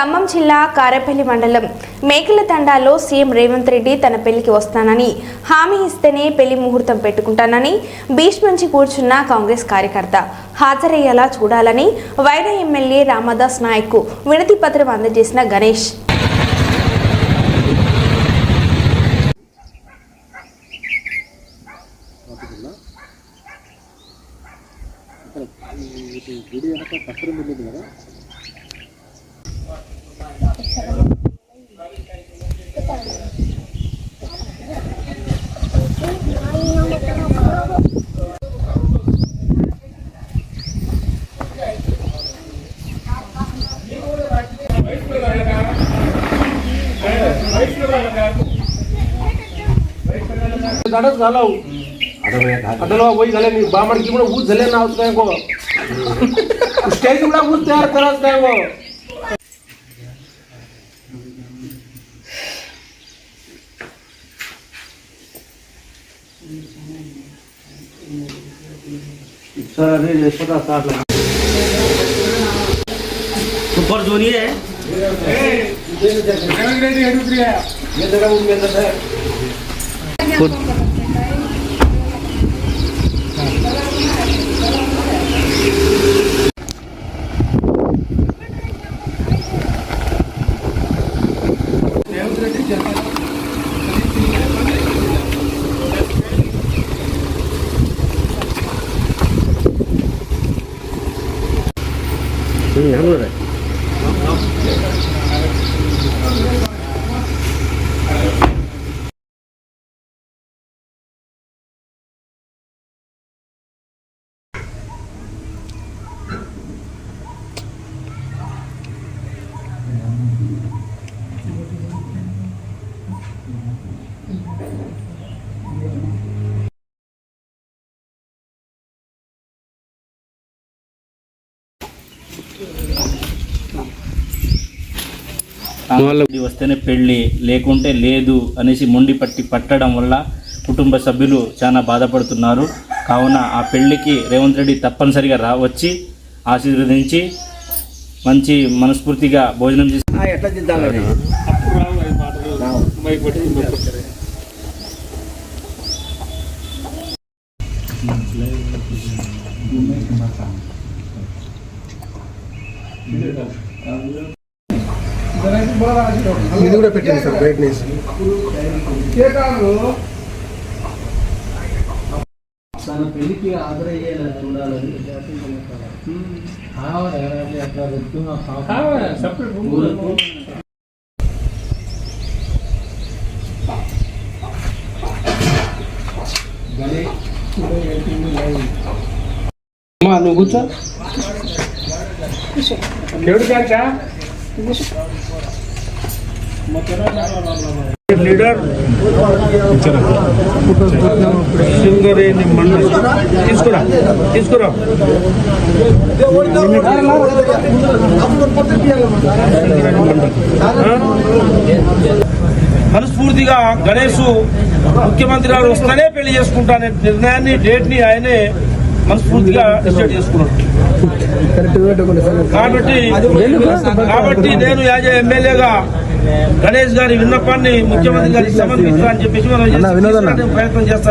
ఖమ్మం జిల్లా కారేపల్లి మండలం మేకల తండాలో సీఎం రేవంత్ రెడ్డి తన పెళ్ళికి వస్తానని హామీ ఇస్తేనే పెళ్ళి ముహూర్తం పెట్టుకుంటానని బీచ్ నుంచి కూర్చున్న కాంగ్రెస్ కార్యకర్త హాజరయ్యేలా చూడాలని వైరా ఎమ్మెల్యే రామదాస్ నాయక్ వినతి పత్రం అందజేసిన గణేష్. గుడి వెనక కట్టడం వెళ్ళింది కదా? झाडच घालाव आडलवा वही झाले मी बामडकी म्हणून ऊस झाले ना काय गो स्टेज म्हणा ऊस तयार करायचं काय गो सुपर जोनी है phút Ừ, không rồi. Không, không. వస్తేనే పెళ్ళి లేకుంటే లేదు అనేసి మొండి పట్టి పట్టడం వల్ల కుటుంబ సభ్యులు చాలా బాధపడుతున్నారు. కావున ఆ పెళ్ళికి రేవంత్ రెడ్డి తప్పనిసరిగా రా వచ్చి ఆశీర్వదించి మంచి మనస్ఫూర్తిగా భోజనం చేసి ఇది కూడా పెట్టింది సార్ బయట నుంచి తన పెళ్లికి హాజరయ్యేలా చూడాలని అట్లా చెప్తున్నా ఊరకు అమ్మా నువ్వు కూర్చో ఎవడు కాచా లీడర్? సింగరేణి మండలి. తీసుకురా తీసుకురా. మనస్ఫూర్తిగా గణేష్ ముఖ్యమంత్రి గారు వస్తేనే పెళ్ళి చేసుకుంటానే నిర్ణయాన్ని డేట్ని ఆయనే మనస్ఫూర్తిగా డిసైడ్ చేసుకున్నాడు. కాబట్టి కాబట్టి నేను యాజ్ ఎమ్మెల్యేగా గణేష్ గారి విన్నపాన్ని ముఖ్యమంత్రి గారికి సమర్పించాలని చెప్పేసి మనం ప్రయత్నం చేస్తాను.